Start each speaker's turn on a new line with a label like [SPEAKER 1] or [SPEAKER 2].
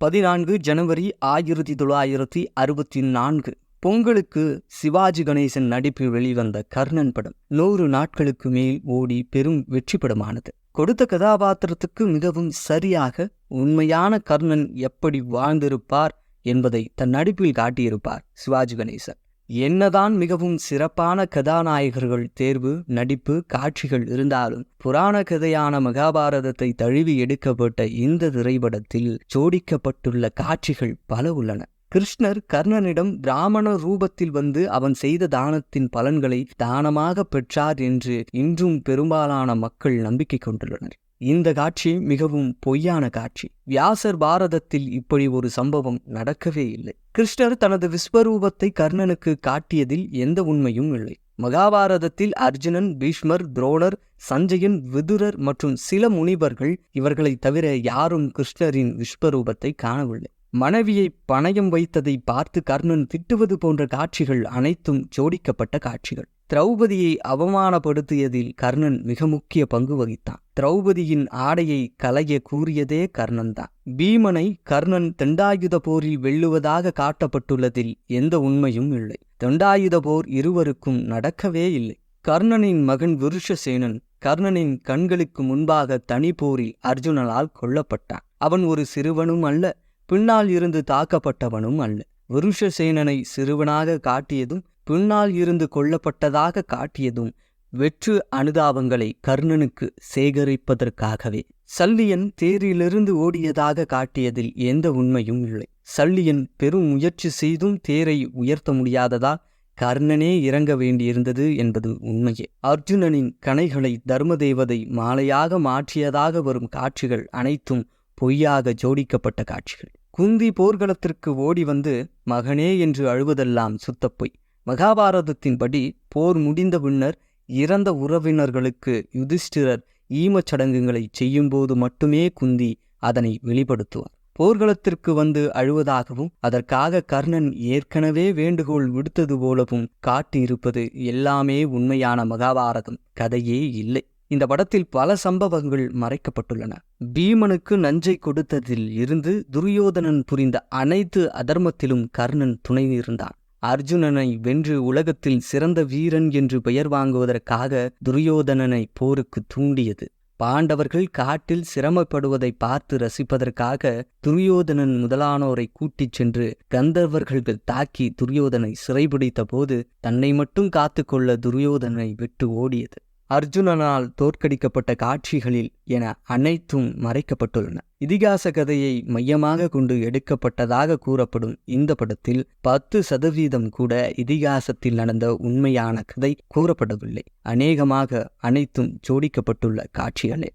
[SPEAKER 1] பதினான்கு ஜனவரி ஆயிரத்தி தொள்ளாயிரத்தி அறுபத்தி நான்கு பொங்கலுக்கு சிவாஜி கணேசன் நடிப்பில் வெளிவந்த கர்ணன் படம் நூறு நாட்களுக்கு மேல் ஓடி பெரும் வெற்றி படமானது கொடுத்த கதாபாத்திரத்துக்கு மிகவும் சரியாக உண்மையான கர்ணன் எப்படி வாழ்ந்திருப்பார் என்பதை தன் நடிப்பில் காட்டியிருப்பார் சிவாஜி கணேசன். என்னதான் மிகவும் சிறப்பான கதாநாயகர்கள் தேர்வு நடிப்பு காட்சிகள் இருந்தாலும் புராண கதையான மகாபாரதத்தை தழுவி எடுக்கப்பட்ட இந்த திரைப்படத்தில் ஜோடிக்கப்பட்டுள்ள காட்சிகள் பல உள்ளன. கிருஷ்ணர் கர்ணனிடம் பிராமண ரூபத்தில் வந்து அவன் செய்த தானத்தின் பலன்களை தானமாக பெற்றார் என்று இன்றும் பெரும்பாலான மக்கள் நம்பிக்கை கொண்டுள்ளனர். இந்த காட்சி மிகவும் பொய்யான காட்சி. வியாசர் பாரதத்தில் இப்படி ஒரு சம்பவம் நடக்கவே இல்லை. கிருஷ்ணர் தனது விஸ்வரூபத்தை கர்ணனுக்கு காட்டியதில் எந்த உண்மையும் இல்லை. மகாபாரதத்தில் அர்ஜுனன் பீஷ்மர் துரோணர் சஞ்சயன் விதுரர் மற்றும் சில முனிவர்கள் இவர்களை தவிர யாரும் கிருஷ்ணரின் விஸ்வரூபத்தை காணவில்லை. மனைவியை பணயம் வைத்ததை பார்த்து கர்ணன் திட்டுவது போன்ற காட்சிகள் அனைத்தும் ஜோடிக்கப்பட்ட காட்சிகள். திரௌபதியை அவமானப்படுத்தியதில் கர்ணன் மிக முக்கிய பங்கு வகித்தான். திரௌபதியின் ஆடையை கலைய கூறியதே கர்ணன் தான் பீமனை கர்ணன் தண்டாயுத போரில் வெல்லுவதாக காட்டப்பட்டுள்ளதில் எந்த உண்மையும் இல்லை. தண்டாயுத போர் இருவருக்கும் நடக்கவே இல்லை. கர்ணனின் மகன் விருஷசேனன் கர்ணனின் கண்களுக்கு முன்பாக தனி போரில் அர்ஜுனனால் கொல்லப்பட்டான். அவன் ஒரு சிறுவனும் அல்ல பின்னால் இருந்து தாக்கப்பட்டவனும் அல்ல. விருஷசேனனை சிறுவனாக காட்டியதும் பின்னால் இருந்து கொல்லப்பட்டதாக காட்டியதும் வெற்று அனுதாபங்களை கர்ணனுக்கு சேகரிப்பதற்காகவே. சல்லியன் தேரிலிருந்து ஓடியதாக காட்டியதில் எந்த உண்மையும் இல்லை. சல்லியன் பெரும் முயற்சி செய்தும் தேரை உயர்த்த முடியாததால் கர்ணனே இறங்க வேண்டியிருந்தது என்பது உண்மையே. அர்ஜுனனின் கணைகளை தர்மதேவதை மாலையாக மாற்றியதாக வரும் காட்சிகள் அனைத்தும் பொய்யாக ஜோடிக்கப்பட்ட காட்சிகள். குந்தி போர்க்களத்திற்கு ஓடி வந்து மகனே என்று அழுவதெல்லாம் சுத்தப்பொய். மகாபாரதத்தின்படி போர் முடிந்த பின்னர் இறந்த உறவினர்களுக்கு யுதிஷ்டிரர் ஈமச் சடங்குகளை செய்யும்போது மட்டுமே குந்தி அதனை வெளிப்படுத்துவார். போர்க்களத்திற்கு வந்து அழுவதாகவும் அதற்காக கர்ணன் ஏற்கனவே வேண்டுகோள் விடுத்தது போலவும் காட்டியிருப்பது எல்லாமே உண்மையான மகாபாரதம் கதையே இல்லை. இந்த படத்தில் பல சம்பவங்கள் மறைக்கப்பட்டுள்ளன. பீமனுக்கு நஞ்சை கொடுத்ததில் இருந்து துரியோதனன் புரிந்த அனைத்து அதர்மத்திலும் கர்ணன் துணை இருந்தான் அர்ஜுனனை வென்று உலகத்தில் சிறந்த வீரன் என்று பெயர் வாங்குவதற்காக துரியோதனனை போருக்கு தூண்டியது. பாண்டவர்கள் காட்டில் சிரமப்படுவதை பார்த்து ரசிப்பதற்காக துரியோதனன் முதலானோரை கூட்டிச் சென்று கந்தர்வர்கள் தாக்கி துரியோதனை சிறைபிடித்த போது தன்னை மட்டும் காத்துக்கொள்ள துரியோதனை விட்டு ஓடியது. அர்ஜுனனால் தோற்கடிக்கப்பட்ட காட்சிகளில் என அனைத்தும் மறைக்கப்பட்டுள்ளன. இதிகாச கதையை மையமாக கொண்டு எடுக்கப்பட்டதாக கூறப்படும் இந்த படத்தில் பத்து சதவீதம் கூட இதிகாசத்தில் நடந்த உண்மையான கதை கூறப்படவில்லை. அநேகமாக அனைத்தும் ஜோடிக்கப்பட்டுள்ள காட்சிகளே.